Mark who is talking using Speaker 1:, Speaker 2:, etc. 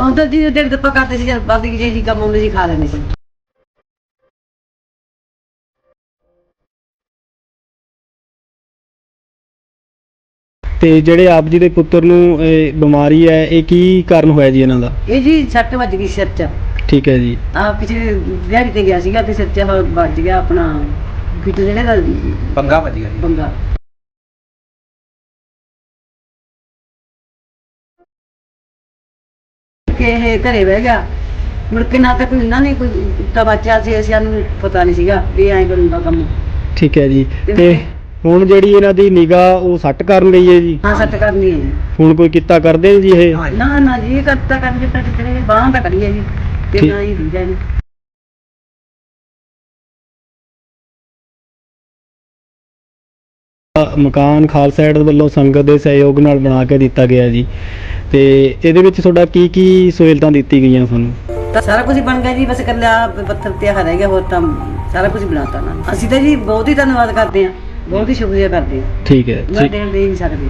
Speaker 1: ਤਾਂ ਜੀ ਦਿਨ ਦੱਪਾ ਕਰਦੇ ਸੀ ਜਦ ਬਾਦੀ ਜੀ ਜੀ ਕੰਮ ਹੁੰਦੇ ਸੀ ਖਾ ਲੈਂਦੇ ਸੀ।
Speaker 2: ਤੇ ਜਿਹੜੇ ਆਪ ਜੀ ਦੇ ਪੁੱਤਰ ਨੂੰ ਇਹ ਬਿਮਾਰੀ ਹੈ ਇਹ ਕੀ ਕਾਰਨ ਹੋਇਆ ਜੀ ਇਹਨਾਂ ਦਾ?
Speaker 1: ਇਹ ਜੀ ਸੱਟ ਵੱਜ ਗਈ ਸਿਰ 'ਚ।
Speaker 2: ਠੀਕ ਹੈ ਜੀ।
Speaker 1: ਆ ਪਿਛਲੇ ਦਿਹਾੜੀ ਤੇ ਗਿਆ ਸੀਗਾ ਤੇ ਸਿਰ 'ਚ ਵੱਜ ਗਿਆ ਆਪਣਾ ਗਿੱਟ ਜਿਹੜੇ ਦਾ
Speaker 3: ਪੰਗਾ ਵੱਜ ਗਿਆ ਜੀ।
Speaker 1: ਬੰਗਾ ਕਿ ਇਹ ਘਰੇ ਬਹਿ ਗਿਆ। ਮੁੜ ਕੇ ਨਾ ਤਾਂ ਕੋਈ ਇਹਨਾਂ ਨੇ ਕੋਈ ਤਬਾਚਾ ਸੀ ਅਸੀਂ ਨੂੰ ਪਤਾ ਨਹੀਂ ਸੀਗਾ ਵੀ ਐਂ ਕਰੂੰਗਾ ਕੰਮ।
Speaker 2: ਠੀਕ ਹੈ ਜੀ। ਤੇ ਹੁਣ ਜਿਹੜੀ ਇਹਨਾਂ ਦੀ ਨਿਗਾਹ ਉਹ ਸੱਟ ਕਰਨ ਗਈ ਹੈ ਜੀ?
Speaker 1: ਹਾਂ ਸੱਟ ਕਰਨੀ ਹੈ ਜੀ।
Speaker 2: ਹੁਣ ਕੋਈ ਕੀਤਾ ਕਰਦੇ ਨੇ ਜੀ ਇਹ।
Speaker 1: ਨਾ ਨਾ ਜੀ ਇਹ ਕਰਤਾ ਕਰ ਜਿੱਤਾ ਕਿਤੇ ਬਾਹਾਂ ਤਾਂ ਕਰੀਏ ਜੀ ਤੇ
Speaker 2: ਠੀਕ।
Speaker 1: ਨਾ ਹੀ ਦੀਦਾ ਜੀ
Speaker 2: ਮਕਾਨ ਖਾਲਸਾ ਏਡ ਵੱਲੋਂ ਸੰਗਤ ਦੇ ਸਹਿਯੋਗ ਨਾਲ ਬਣਾ ਕੇ ਦਿੱਤਾ ਗਿਆ ਜੀ। ਤੇ ਇਹਦੇ ਵਿੱਚ ਤੁਹਾਡਾ ਕੀ ਕੀ ਸਹੂਲਤਾਂ ਦਿੱਤੀ ਗਈਆਂ ਤੁਹਾਨੂੰ?
Speaker 1: ਤਾਂ ਸਾਰਾ ਕੁਝ ਬਣ ਗਿਆ ਜੀ ਬਸ ਇਕੱਲਾ ਪੱਥਰ ਤੇ ਰਹਿ ਗਿਆ ਹੋਰ ਤਾਂ ਸਾਰਾ ਕੁਝ ਬਣਾਤਾ ਨਾ। ਅਸੀਂ ਤਾਂ ਜੀ ਬਹੁਤ ਹੀ ਧੰਨਵਾਦ ਕਰਦੇ ਹਾਂ ਬਹੁਤ ਹੀ ਸ਼ੁਕਰੀਆ ਕਰਦੇ ਹਾਂ।
Speaker 2: ਠੀਕ ਹੈ
Speaker 1: ਮੈਂ ਦੇਣ ਦੇ ਨਹੀਂ ਸਕਦੇ।